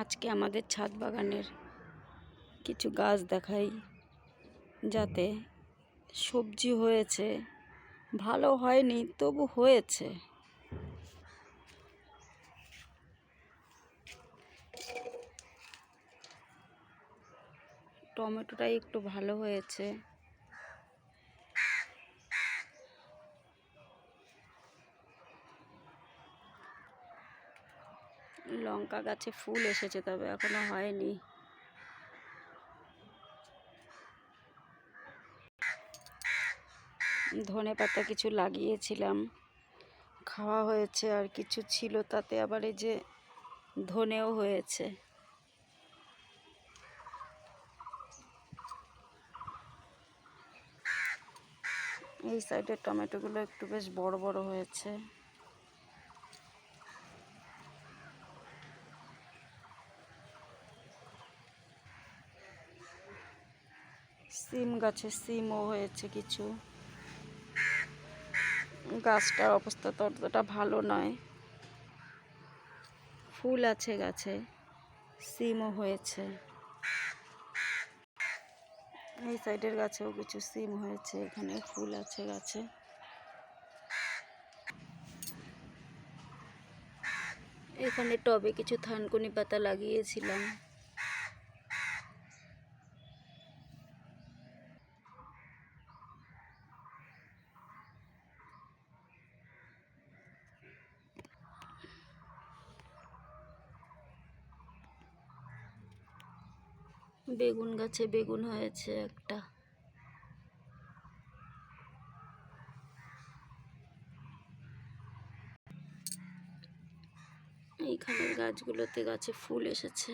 আজকে আমাদের ছাদ বাগানের কিছু গাছ দেখাই, যাতে সবজি হয়েছে, ভালো হয়নি, তবু হয়েছে। টমেটোটাই একটু ভালো হয়েছে। লঙ্কা গাছে ফুল এসেছে, তবে এখনও হয়নি। ধনে পাতা কিছু লাগিয়েছিলাম, খাওয়া হয়েছে আর কিছু ছিল, তাতে আবার এই যে ধনেও হয়েছে। এই সাইডের টমেটোগুলো একটু বেশ বড় বড় হয়েছে। সিম গাছে সিমও হয়েছে কিছু। গাছটার অবস্থা তো অতটা ভালো নয়। ফুল আছে গাছে, সিমও হয়েছে। এই সাইডের গাছেও কিছু সিম হয়েছে, এখানে ফুল আছে গাছে। এখানে টবে কিছু থানকুনি পাতা লাগিয়েছিলাম। বেগুন গাছে বেগুন হয়েছে একটা। এইখানের গাছগুলোতে গাছে ফুল এসেছে।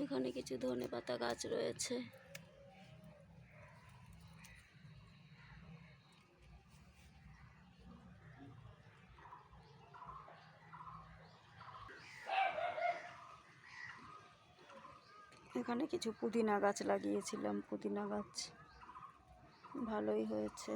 এখানে কিছু ধনে পাতা গাছ রয়েছে। এখানে কিছু পুদিনা গাছ লাগিয়েছিলাম, পুদিনা গাছ। ভালোই হয়েছে।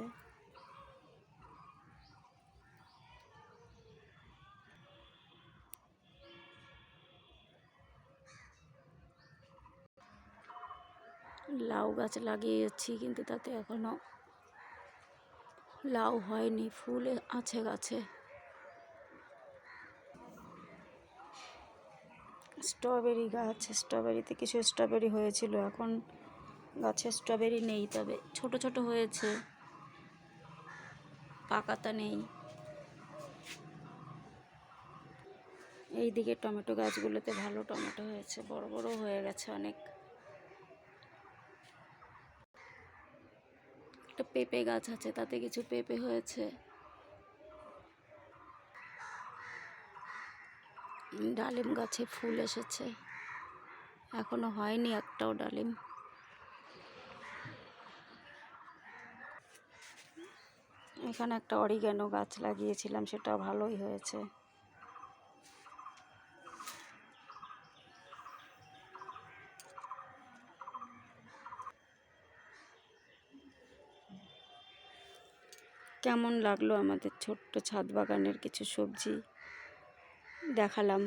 লাউ গাছ লাগিয়েছি, কিন্তু তাতে এখনও লাউ হয়নি, ফুল আছে গাছে। স্ট্রবেরি গাছ, স্ট্রবেরিতে কিছু স্ট্রবেরি হয়েছিল, এখন গাছে স্ট্রবেরি নেই, তবে ছোট ছোট হয়েছে। পাকাতা নেই। এই দিকে টমেটো গাছগুলোতে ভালো টমেটো হয়েছে, বড় বড় হয়ে গেছে অনেক। একটা পেঁপে গাছ আছে, তাতে কিছু পেঁপে হয়েছে। ডালিম গাছে ফুল এসেছে। এখনও হয়নি একটাও ডালিম। এখানে একটা অরিগ্যানো গাছ লাগিয়েছিলাম সেটা ভালোই হয়েছে। কেমন লাগল আমাদের ছোট্ট ছাদ বাগানের কিছু সবজি? দেখালাম।